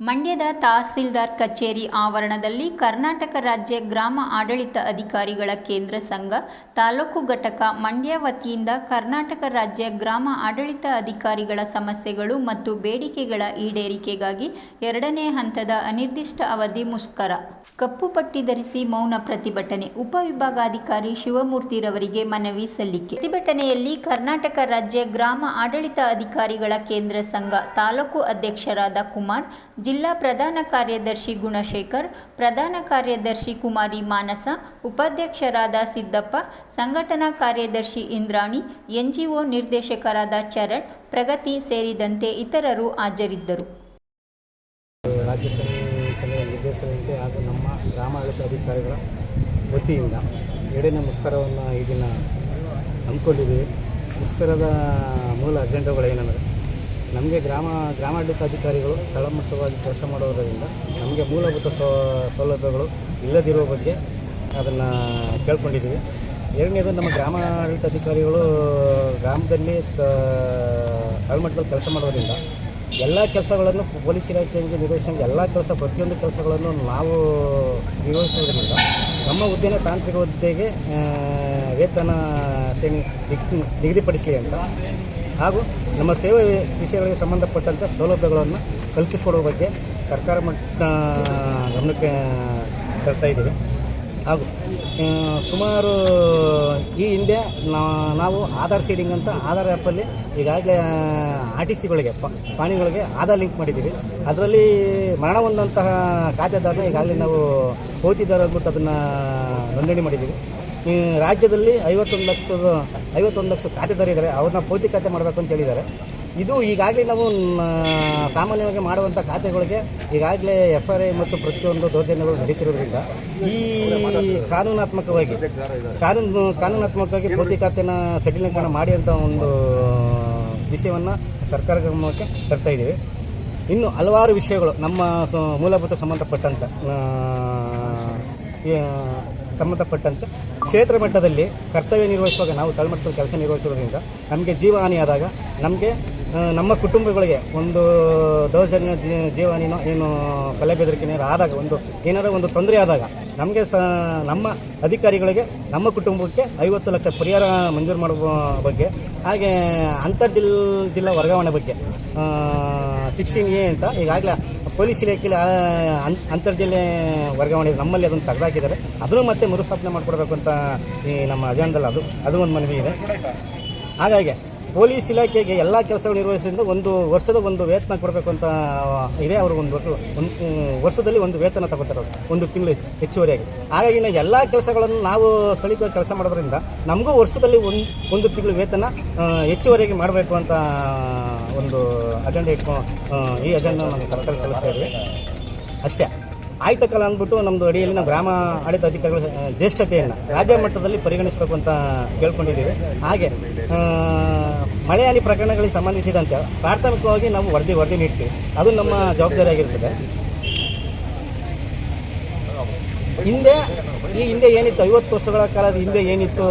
ಮಂಡ್ಯದ ತಹಸೀಲ್ದಾರ್ ಕಚೇರಿ ಆವರಣದಲ್ಲಿ ಕರ್ನಾಟಕ ರಾಜ್ಯ ಗ್ರಾಮ ಆಡಳಿತ ಅಧಿಕಾರಿಗಳ ಕೇಂದ್ರ ಸಂಘ ತಾಲೂಕು ಘಟಕ ಮಂಡ್ಯ ವತಿಯಿಂದ ಕರ್ನಾಟಕ ರಾಜ್ಯ ಗ್ರಾಮ ಆಡಳಿತ ಅಧಿಕಾರಿಗಳ ಸಮಸ್ಯೆಗಳು ಮತ್ತು ಬೇಡಿಕೆಗಳ ಈಡೇರಿಕೆಗಾಗಿ ಎರಡನೇ ಹಂತದ ಅನಿರ್ದಿಷ್ಟ ಅವಧಿ ಮುಷ್ಕರ. ಕಪ್ಪು ಪಟ್ಟಿ ಧರಿಸಿ ಮೌನ ಪ್ರತಿಭಟನೆ. ಉಪವಿಭಾಗಾಧಿಕಾರಿ ಶಿವಮೂರ್ತಿರವರಿಗೆ ಮನವಿ ಸಲ್ಲಿಕೆ. ಪ್ರತಿಭಟನೆಯಲ್ಲಿ ಕರ್ನಾಟಕ ರಾಜ್ಯ ಗ್ರಾಮ ಆಡಳಿತ ಅಧಿಕಾರಿಗಳ ಕೇಂದ್ರ ಸಂಘ ತಾಲೂಕು ಅಧ್ಯಕ್ಷರಾದ ಕುಮಾರ್ ಜಿಲ್ಲಾ ಪ್ರಧಾನ ಕಾರ್ಯದರ್ಶಿ ಗುಣಶೇಖರ್, ಪ್ರಧಾನ ಕಾರ್ಯದರ್ಶಿ ಕುಮಾರಿ ಮಾನಸ, ಉಪಾಧ್ಯಕ್ಷರಾದ ಸಿದ್ದಪ್ಪ, ಸಂಘಟನಾ ಕಾರ್ಯದರ್ಶಿ ಇಂದ್ರಾಣಿ, ಎನ್ಜಿಒ ನಿರ್ದೇಶಕರಾದ ಚರಣ್, ಪ್ರಗತಿ ಸೇರಿದಂತೆ ಇತರರು ಹಾಜರಿದ್ದರು. ರಾಜ್ಯ ನಿರ್ದೇಶನದಂತೆ ಹಾಗೂ ನಮ್ಮ ಗ್ರಾಮಾಡಳಿತ ಅಧಿಕಾರಿಗಳ ವತಿಯಿಂದ ಎರಡನೇ ಮುಷ್ಕರವನ್ನು ಈ ದಿನ ಹಮ್ಮಿಕೊಂಡಿದ್ದೀವಿ. ಮುಷ್ಕರದ ಮೂಲ ಅಜೆಂಡಾಗಳೇನೆಂದರೆ ನಮಗೆ ಗ್ರಾಮ ಗ್ರಾಮಾಡಳಿತ ಅಧಿಕಾರಿಗಳು ತಳಮಟ್ಟವಾಗಿ ಕೆಲಸ ಮಾಡೋದರಿಂದ ನಮಗೆ ಮೂಲಭೂತ ಸೌಲಭ್ಯಗಳು ಇಲ್ಲದಿರುವ ಬಗ್ಗೆ ಅದನ್ನು ಕೇಳ್ಕೊಂಡಿದ್ದೀವಿ. ಎರಡನೇದು ನಮ್ಮ ಗ್ರಾಮಾಡಳಿತ ಅಧಿಕಾರಿಗಳು ಗ್ರಾಮದಲ್ಲಿ ತಳಮಟ್ಟದಲ್ಲಿ ಕೆಲಸ ಮಾಡೋದರಿಂದ ಎಲ್ಲ ಕೆಲಸಗಳನ್ನು ಪೊಲೀಸ್ ಇಲಾಖೆಯಿಂದ ನಿರ್ವಹಿಸಿದ ಎಲ್ಲ ಕೆಲಸ, ಪ್ರತಿಯೊಂದು ಕೆಲಸಗಳನ್ನು ನಾವು ನಿರ್ವಹಿಸೋದ್ರಿಂದ ನಮ್ಮ ಹುದ್ದೆನ ತಾಂತ್ರಿಕ ಹುದ್ದೆಗೆ ವೇತನ ಶ್ರೇಣಿ ನಿಗ್- ನಿಗದಿಪಡಿಸಲಿ ಅಂತ ಹಾಗೂ ನಮ್ಮ ಸೇವೆ ವಿಷಯಗಳಿಗೆ ಸಂಬಂಧಪಟ್ಟಂಥ ಸೌಲಭ್ಯಗಳನ್ನು ಕಲ್ಪಿಸಿಕೊಡುವ ಬಗ್ಗೆ ಸರ್ಕಾರ ಮಟ್ಟ ಗಮನಕ್ಕೆ ತರ್ತಾ ಇದ್ದೀವಿ. ಹಾಗೂ ಸುಮಾರು ಈ ಹಿಂದೆ ನಾವು ಆಧಾರ್ ಸೀಡಿಂಗ್ ಅಂತ ಆಧಾರ್ ಆ್ಯಪಲ್ಲಿ ಈಗಾಗಲೇ ಆರ್ ಟಿ ಸಿಗಳಿಗೆ ಪಾನಿಗಳಿಗೆ ಆಧಾರ್ ಲಿಂಕ್ ಮಾಡಿದ್ದೀವಿ. ಅದರಲ್ಲಿ ಮರಣ ಹೊಂದಂತಹ ಖಾತೆದಾರನ ಈಗಾಗಲೇ ನಾವು ಹೋಗ್ತಿದ್ದಾರೆ ಅಂದ್ಬಿಟ್ಟು ಅದನ್ನು ನೋಂದಣಿ ಮಾಡಿದ್ದೀವಿ. ರಾಜ್ಯದಲ್ಲಿ ಐವತ್ತೊಂದು ಲಕ್ಷದ, ಐವತ್ತೊಂದು ಲಕ್ಷ ಖಾತೆದಾರಿದ್ದಾರೆ. ಅವ್ರನ್ನ ಪೌತಿ ಖಾತೆ ಮಾಡಬೇಕು ಅಂತ ಹೇಳಿದ್ದಾರೆ. ಇದು ಈಗಾಗಲೇ ನಾವು ಸಾಮಾನ್ಯವಾಗಿ ಮಾಡುವಂಥ ಖಾತೆಗಳಿಗೆ ಈಗಾಗಲೇ ಎಫ್ ಐ ಮತ್ತು ಪ್ರತಿಯೊಂದು ದೌರ್ಜನ್ಯಗಳು ನಡೀತಿರೋದ್ರಿಂದ ಈ ಕಾನೂನಾತ್ಮಕವಾಗಿ ಕಾನೂನು ಕಾನೂನಾತ್ಮಕವಾಗಿ ಪ್ರತಿ ಖಾತೆನ ಸಡಿಲೀಕರಣ ಮಾಡಿ ಅಂತ ಒಂದು ವಿಷಯವನ್ನು ಸರ್ಕಾರ ಗಮನಕ್ಕೆ ತರ್ತಾ ಇದ್ದೀವಿ. ಇನ್ನು ಹಲವಾರು ವಿಷಯಗಳು ನಮ್ಮ ಮೂಲಭೂತ ಸಂಬಂಧಪಟ್ಟಂಥ ಸಂಬಂಧಪಟ್ಟಂತೆ ಕ್ಷೇತ್ರ ಮಟ್ಟದಲ್ಲಿ ಕರ್ತವ್ಯ ನಿರ್ವಹಿಸುವಾಗ ನಾವು ತಳಮಟ್ಟದ ಕೆಲಸ ನಿರ್ವಹಿಸುವುದರಿಂದ ನಮಗೆ ಜೀವಹಾನಿಯಾದಾಗ ನಮಗೆ ಆ, ನಮ್ಮ ಕುಟುಂಬಗಳಿಗೆ ಒಂದು ದೌರ್ಜನ್ಯ ಜೀ- ಜೀವಹಾನಿನೋ ಏನು ಕಲೆ ಬೆದರಿಕೆ ಆದಾಗ, ಒಂದು ಏನಾದರೂ ಒಂದು ತೊಂದರೆ ಆದಾಗ, ನಮಗೆ ಸ, ನಮ್ಮ ಅಧಿಕಾರಿಗಳಿಗೆ, ನಮ್ಮ ಕುಟುಂಬಕ್ಕೆ ಐವತ್ತು ಲಕ್ಷ ಪರಿಹಾರ ಮಂಜೂರು ಮಾಡುವ ಬಗ್ಗೆ, ಹಾಗೆ ಅಂತರ್ ಜಿಲ್ ಜಿಲ್ಲಾ ವರ್ಗಾವಣೆ ಬಗ್ಗೆ ಸಿಕ್ಸ್ಟೀನ್ ಎ ಅಂತ ಈಗಾಗಲೇ ಪೊಲೀಸ್ ಇಲಾಖೆಯಲ್ಲಿ ಅಂತರ್ ಜಿಲ್ಲೆ ವರ್ಗಾವಣೆ. ನಮ್ಮಲ್ಲಿ ಅದನ್ನು ತೆಗೆದಾಕಿದ್ದಾರೆ ಅದನ್ನು ಮತ್ತೆ ಮರುಸ್ಥಾಪನೆ ಮಾಡಿಕೊಡ್ಬೇಕು ಅಂತ ಈ ನಮ್ಮ ಅಜೆಂಡಲ್ಲಿ ಅದು ಅದು ಒಂದು ಮನವಿ ಇದೆ ಹಾಗಾಗಿ ಪೊಲೀಸ್ ಇಲಾಖೆಗೆ ಎಲ್ಲ ಕೆಲಸಗಳು ನಿರ್ವಹಿಸೋದ್ರಿಂದ ಒಂದು ವರ್ಷದ ಒಂದು ವೇತನ ಕೊಡಬೇಕು ಅಂತ ಇದೆ ಅವರು ಒಂದು ವರ್ಷ, ಒಂದು ವರ್ಷದಲ್ಲಿ ಒಂದು ವೇತನ ತಗೋತಾರೆ. ಒಂದು ತಿಂಗಳು ಹೆಚ್ಚು, ಹೆಚ್ಚುವರಿಯಾಗಿ ಹಾಗಾಗಿ ನಾವು ಎಲ್ಲ ಕೆಲಸಗಳನ್ನು ನಾವು ಸ್ಥಳೀಯವಾಗಿ ಕೆಲಸ ಮಾಡೋದ್ರಿಂದ ನಮಗೂ ವರ್ಷದಲ್ಲಿ ಒಂದು ಒಂದು ತಿಂಗಳು ವೇತನ ಹೆಚ್ಚುವರಿಯಾಗಿ ಮಾಡಬೇಕು ಅಂತ ಒಂದು ಅಜೆಂಡ ಇಟ್ಕೊಂಡು ಈ ಅಜೆಂಡ ನಮ್ಮ ಸರ್ಕಾರ ಸಲ್ಲಿಸ್ತಾ ಅಷ್ಟೇ ಆಯ್ತ ಕಾಲ ಅಂದ್ಬಿಟ್ಟು ನಮ್ಮದು ಅಡಿಯಲ್ಲಿ ನಾವು ಗ್ರಾಮ ಆಡಳಿತ ಅಧಿಕಾರಿಗಳ ಜ್ಯೇಷ್ಠತೆಯನ್ನು ರಾಜ್ಯ ಮಟ್ಟದಲ್ಲಿ ಪರಿಗಣಿಸಬೇಕು ಅಂತ ಕೇಳ್ಕೊಂಡಿದ್ದೀವಿ. ಹಾಗೆ ಆ, ಮಳೆ ಪ್ರಕರಣಗಳಿಗೆ ಸಂಬಂಧಿಸಿದಂತೆ ಪ್ರಾಥಮಿಕವಾಗಿ ನಾವು ವರದಿ ವರದಿ ನೀಡ್ತೀವಿ. ಅದು ನಮ್ಮ ಜವಾಬ್ದಾರಿಯಾಗಿರ್ತದೆ ಹಿಂದೆ ಈ ಹಿಂದೆ ಏನಿತ್ತು ಐವತ್ತು ವರ್ಷಗಳ ಕಾಲದ ಹಿಂದೆ ಏನಿತ್ತು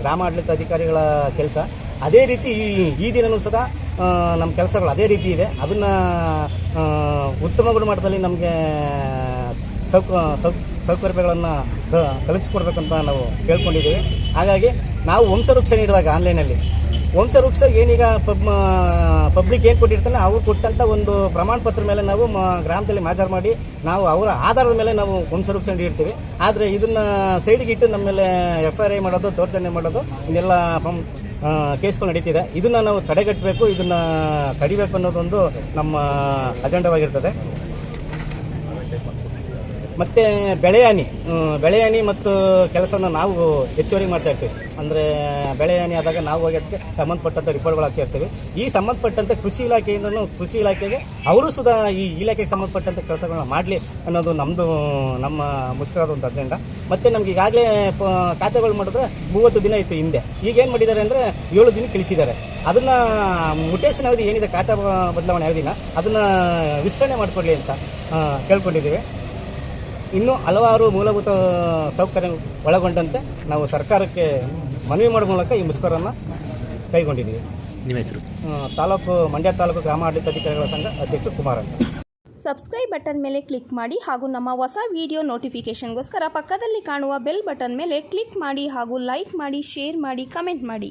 ಗ್ರಾಮ ಆಡಳಿತ ಅಧಿಕಾರಿಗಳ ಕೆಲಸ? ಅದೇ ರೀತಿ ಈ ದಿನವೂ ಸದಾ ನಮ್ಮ ಕೆಲಸಗಳು ಅದೇ ರೀತಿ ಇದೆ. ಅದನ್ನು ಉತ್ತಮ ಗುಣಮಟ್ಟದಲ್ಲಿ ನಮಗೆ, ಸೌಕ ಸೌ, ಸೌಕರ್ಯಗಳನ್ನು ಕಲಿಸ್ಕೊಡ್ಬೇಕಂತ ನಾವು ಕೇಳ್ಕೊಂಡಿದ್ದೀವಿ. ಹಾಗಾಗಿ ನಾವು ವಂಶವೃಕ್ಷ ನೀಡಿದಾಗ ಆನ್ಲೈನಲ್ಲಿ ವಂಶವೃಕ್ಷ ಏನೀಗ ಪಬ್ ಪಬ್ಲಿಕ್ ಏನು ಕೊಟ್ಟಿರ್ತಾನೆ ಅವ್ರು ಕೊಟ್ಟಂಥ ಒಂದು ಪ್ರಮಾಣ ಪತ್ರ ಮೇಲೆ ನಾವು ಮ, ಗ್ರಾಮದಲ್ಲಿ ಮಾಜಾರು ಮಾಡಿ ನಾವು ಅವರ ಆಧಾರದ ಮೇಲೆ ನಾವು ವಂಶವೃಕ್ಷ ನೀಡಿರ್ತೀವಿ. ಆದರೆ ಇದನ್ನು ಸೈಡಿಗೆ ಇಟ್ಟು ನಮ್ಮ ಮೇಲೆ ಎಫ್ ಐ ಆರ್ ಐ ಮಾಡೋದು ದೌರ್ಜನ್ಯ ಮಾಡೋದು, ಇದೆಲ್ಲ ಕೇಸ್ಗಳು ನಡೀತಿದೆ. ಇದನ್ನು ನಾವು ತಡೆಗಟ್ಟಬೇಕು ಇದನ್ನು ತಡಿಬೇಕು ಅನ್ನೋದೊಂದು ನಮ್ಮ ಅಜೆಂಡವಾಗಿರ್ತದೆ. ಮತ್ತು ಬೆಳೆ ಬೆಳೆಹಾನಿ ಮತ್ತು ಕೆಲಸನ ನಾವು ಹೆಚ್ಚುವರಿ ಮಾಡ್ತಾ ಇರ್ತೀವಿ. ಅಂದರೆ ಬೆಳೆಹಾನಿ ಆದಾಗ ನಾವು ಹೋಗಿ ಅದಕ್ಕೆ ಸಂಬಂಧಪಟ್ಟಂಥ ರಿಪೋರ್ಟ್ಗಳು ಹಾಕ್ತಾ ಇರ್ತೀವಿ. ಈ ಸಂಬಂಧಪಟ್ಟಂತೆ ಕೃಷಿ ಇಲಾಖೆಯಿಂದನೂ ಕೃಷಿ ಇಲಾಖೆಗೆ ಅವರು ಸುಧಾ ಈ ಇಲಾಖೆಗೆ ಸಂಬಂಧಪಟ್ಟಂಥ ಕೆಲಸಗಳನ್ನ ಮಾಡಲಿ ಅನ್ನೋದು ನಮ್ಮದು ನಮ್ಮ ಮುಷ್ಕರದ ಒಂದು ಅಜೆಂಡ ಮತ್ತು ನಮ್ಗೆ ಈಗಾಗಲೇ ಖಾತೆಗಳು ಮಾಡಿದ್ರೆ ಮೂವತ್ತು ದಿನ ಇತ್ತು ಹಿಂದೆ. ಈಗ ಏನು ಮಾಡಿದ್ದಾರೆ ಅಂದರೆ ಏಳು ದಿನ ಕಳಿಸಿದ್ದಾರೆ. ಅದನ್ನು ಮುಟೇಶನ್ ಅವಧಿ ಏನಿದೆ ಖಾತೆ ಬದಲಾವಣೆ ಅವಧಿನ ಅದನ್ನು ವಿಸ್ತರಣೆ ಮಾಡಿಕೊಡ್ಲಿ ಅಂತ ಕೇಳ್ಕೊಂಡಿದ್ದೀವಿ. ಇನ್ನೂ ಹಲವಾರು ಮೂಲಭೂತ ಸೌಕರ್ಯ ಒಳಗೊಂಡಂತೆ ನಾವು ಸರ್ಕಾರಕ್ಕೆ ಮನವಿ ಮಾಡುವ ಮೂಲಕ ಈ ಮುಷ್ಕರವನ್ನು ಕೈಗೊಂಡಿದ್ದೀವಿ. ನಿಮ್ಮ ಹೆಸರು? ತಾಲೂಕು ಮಂಡ್ಯ ತಾಲೂಕು ಗ್ರಾಮಾಡಳಿತಾಧಿಕಾರಿಗಳ ಸಂಘ ಅಧ್ಯಕ್ಷ ಕುಮಾರ್ ಅಂತ. ಸಬ್ಸ್ಕ್ರೈಬ್ ಬಟನ್ ಮೇಲೆ ಕ್ಲಿಕ್ ಮಾಡಿ ಹಾಗೂ ನಮ್ಮ ಹೊಸ ವಿಡಿಯೋ ನೋಟಿಫಿಕೇಷನ್ಗೋಸ್ಕರ ಪಕ್ಕದಲ್ಲಿ ಕಾಣುವ ಬೆಲ್ ಬಟನ್ ಮೇಲೆ ಕ್ಲಿಕ್ ಮಾಡಿ ಹಾಗೂ ಲೈಕ್ ಮಾಡಿ ಶೇರ್ ಮಾಡಿ ಕಮೆಂಟ್ ಮಾಡಿ.